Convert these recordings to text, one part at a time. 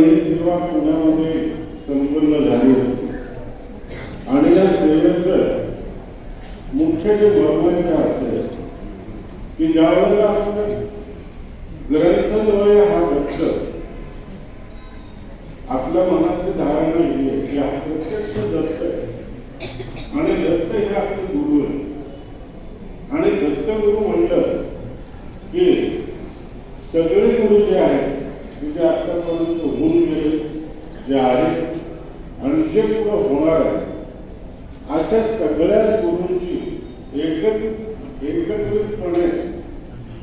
ही सेवा पुण्यामध्ये संपन्न झाली होती. आणि या सेवेचं मुख्य जे मर्मांक असेल की ज्या वेळेला आपण ग्रंथद्वय हा दत्त आपल्या मनाची धारणा ही आहे की हा प्रत्यक्ष दत्त आहे. आणि दत्त हे आपले गुरु आहे आणि दत्तगुरु म्हणलं की सगळे गुरु जे आहेत की जे आतापर्यंत होऊन गेले जे आहे आणि जे पुढं होणार आहे अशा सगळ्याच गुरूंची एकत्रित एकत्रितपणे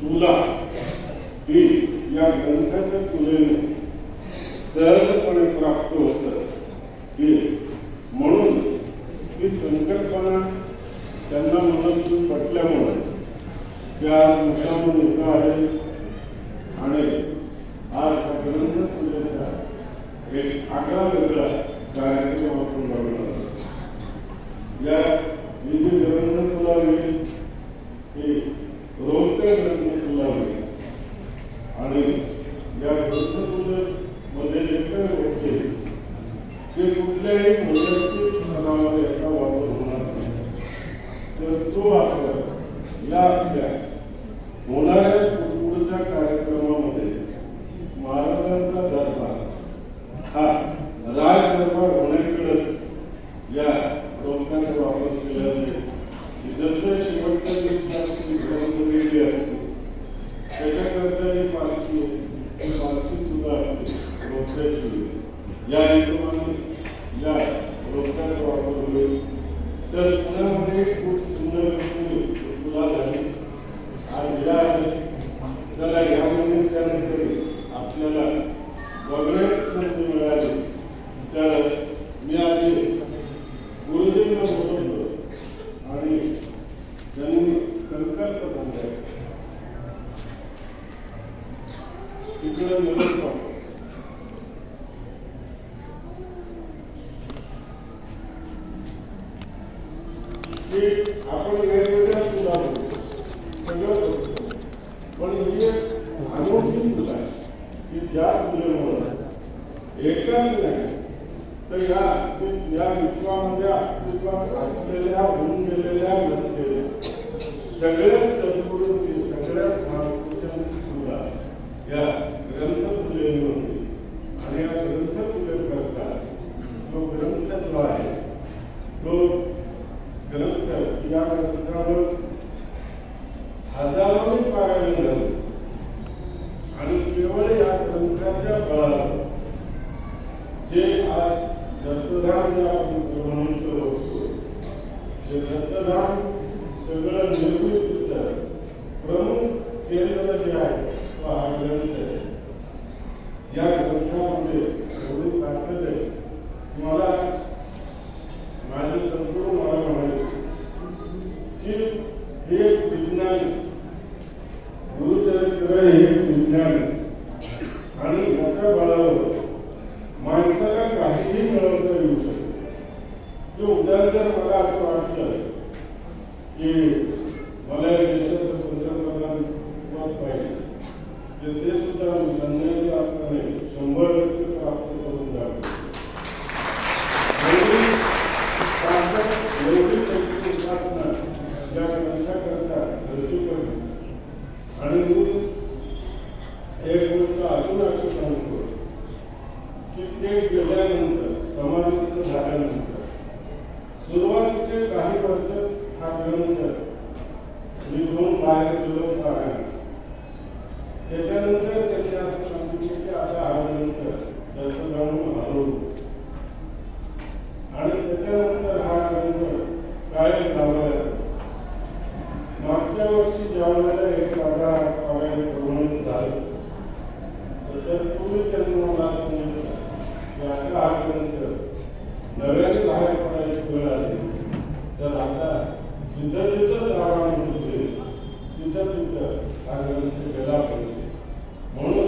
तुला ही या ग्रंथाच्या तुलनेने सहजपणे प्राप्त होतं की म्हणून ही संकल्पना त्यांना मनातून पटल्यामुळे त्या मुखामध्ये आहे आले आणि आज हा ग्रंथ पूजेचा एक आगळा वेगळा कार्यक्रम आपण बघणार आहोत. या विधी ग्रंथ फुलावी ही रोपटे ग्रंथ फुलावी आणि या ग्रंथपूजेमध्ये जे काही होते ते कुठल्याही वैयक्तिक स्तरावर याचा वापर होणार नाही तर तो वापर या आपल्या होणाऱ्या पुढच्या कार्यक्रमामध्ये महाराजांचा दरबार हा राज दरबार होण्याकडेच या डोक्याचा वापर केला जाईल जसं शेवटच्या दिवसाची ग्रंथवेदी असते त्याच्याकरता जी पालखी आहे, ती पालखी सुद्धा रोपट्याची आहे. या हिशोबाने या रोपट्याचा वापर होईल तर पुण्यामध्ये खूप सुंदर तुला झाली आज या त्याला या निमित्ताने तरी आपल्याला वगैरे संधी मिळाली तर मी आधी गुरुजींना बोलवलं आणि त्यांनी संकल्प सांगायचा तिकडे निरोप पाठव. की आपण वेगवेगळ्या तुला बोलतो. सगळं बोलतो. पण ही एक अनोखी तुला आहे की ज्या तुलेमुळं म्हणजे एकाच नाही तर या या विश्वामध्ये अस्तित्वात असलेल्या होऊन गेलेल्या नसलेल्या सगळ्यात सद्गुरूंची सगळ्यात महापुरुषांची तुला या ग्रंथ फुलेली होती आणि या ग्रंथ फुले करता तो ग्रंथ जो आहे तो ग्रंथ या ग्रंथावर हजारोनी पारायण झालं आणि केवळ या ग्रंथाच्या बळावर जे आज दत्तधाम जे आपण मनुष्य होतो जे दत्तधाम सगळं निर्मितीचं प्रमुख केंद्र जे आहे तो हा ग्रंथ आहे. या ग्रंथामध्ये एवढी ताकद आहे मला माझे संपूर्ण मला म्हणायचे की हे एक विज्ञान गुरुचरित्र हे विज्ञान हा निघून बाहेर गेलो पारायण त्याच्यानंतर त्यांनी असं सांगितले की आता आल्यानंतर ग्रंथ दर्शकांना हलवू आणि त्याच्यानंतर हा ग्रंथ कायम लावला मागच्या वर्षी ज्या वेळेला एक माझा पारायण प्रमाणित झालं तर पूर्वी त्यांनी मला सांगितलं की आता हा ग्रंथ नव्याने बाहेर पडायची वेळ आली. तर आता जिथं जिथंच आराम होते तिथं तिथं हा म्हणून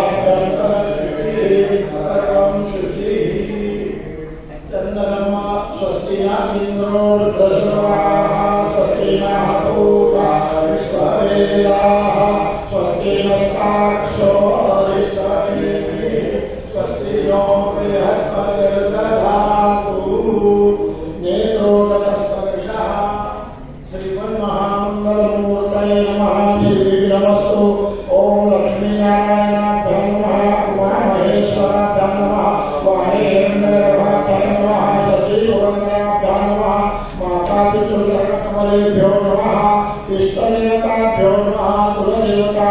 स्वस्ति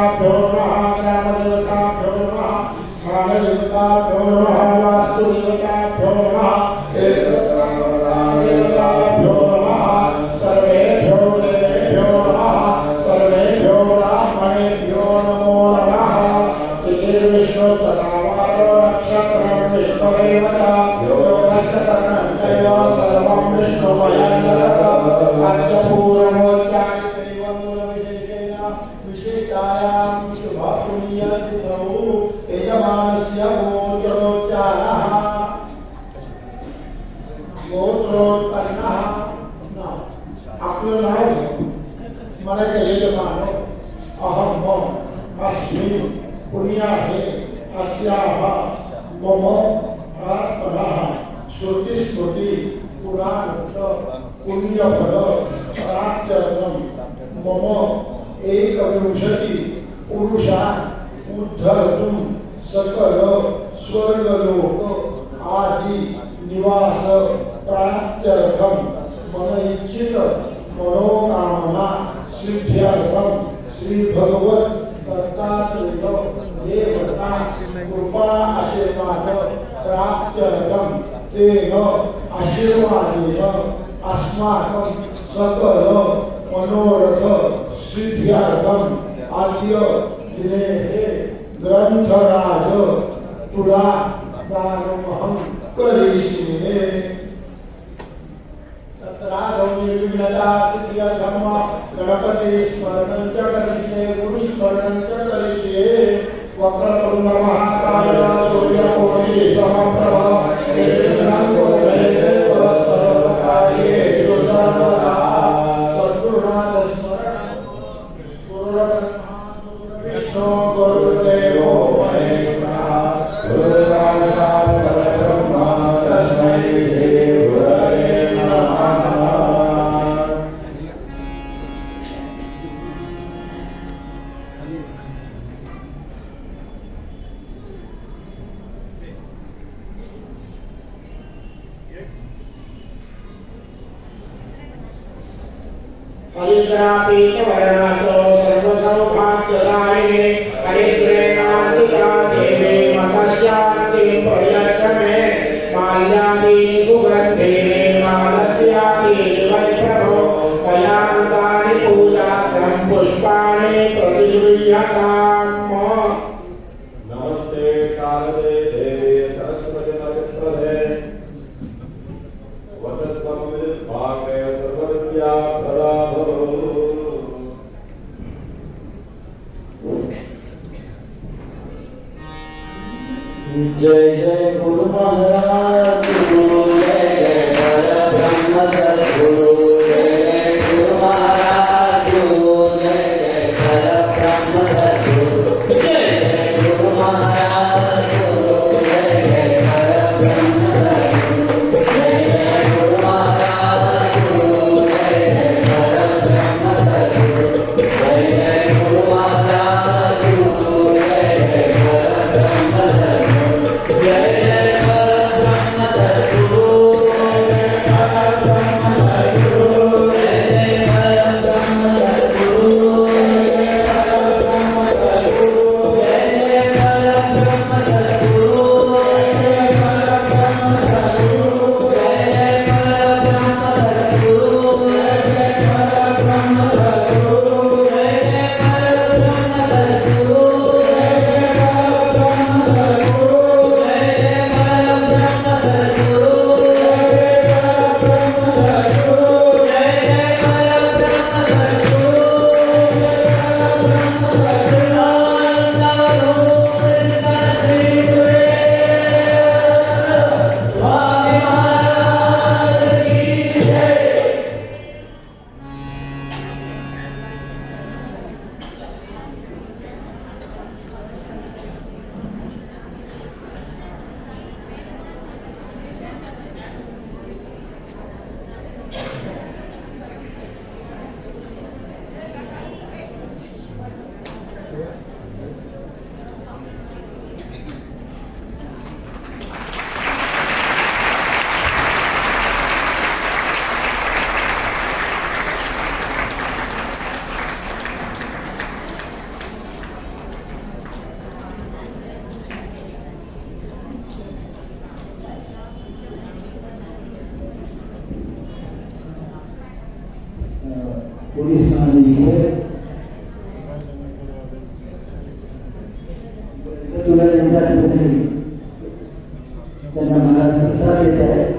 कुलदेवताभ्यो नमः ग्रामदेवताभ्यो नमः स्थानदेवताभ्यो नमः वास्तुदेवताभ्यो नमः एतत्देवताभ्यो नमः सर्वेभ्यो देवेभ्यो नमः सर्वेभ्यो ब्राह्मणेभ्यो नमो नमः तिथिर्विष्णुस्तथा वारो नक्षत्रं विष्णुरेव च कर्णं चैव सर्वं विष्णुमयं जगत् अस्मि पुण्या हे अस्याः मम आत्मनः श्रुतिस्मृती पुराणोक्त पुण्यफल प्राप्त्यर्थं मम एकविंशति पुरुषान् उद्धर्तुं सकल स्वर्गलोक आदि निवास प्राप्त्यर्थं मन इच्छित मनोकामना सिद्ध्यर्थं श्री भगवत दत्तात्रेय देवता कृपा आशीर्वाद प्राप्त्यर्थं तेन आशीर्वादेन अस्माकं सकल मनोरथ सिद्ध्यार्थम् आद्य दिने ग्रंथराज तुला दानमहं करिष्ये तत्रागौनिर्विघ्नता सिद्ध्यर्थं गणपति स्मरणं च करिष्ये गुरुस्मरणं च करिष्ये वक्रतुण्ड महाकाय सूर्यकोटि समप्रभ निर्विघ्नं हरिद्रापी च वर्णाचो सर्वसौभाग्यदायिने हरिद्रेणान्तिका देवे मखस्यान्तिं पर्यक्षमे माल्यादीनि सुगन्धे जय जय गुरु महाराज तुला त्यांच्या आठवणी त्यांना महाराज प्रसाद देत आहे.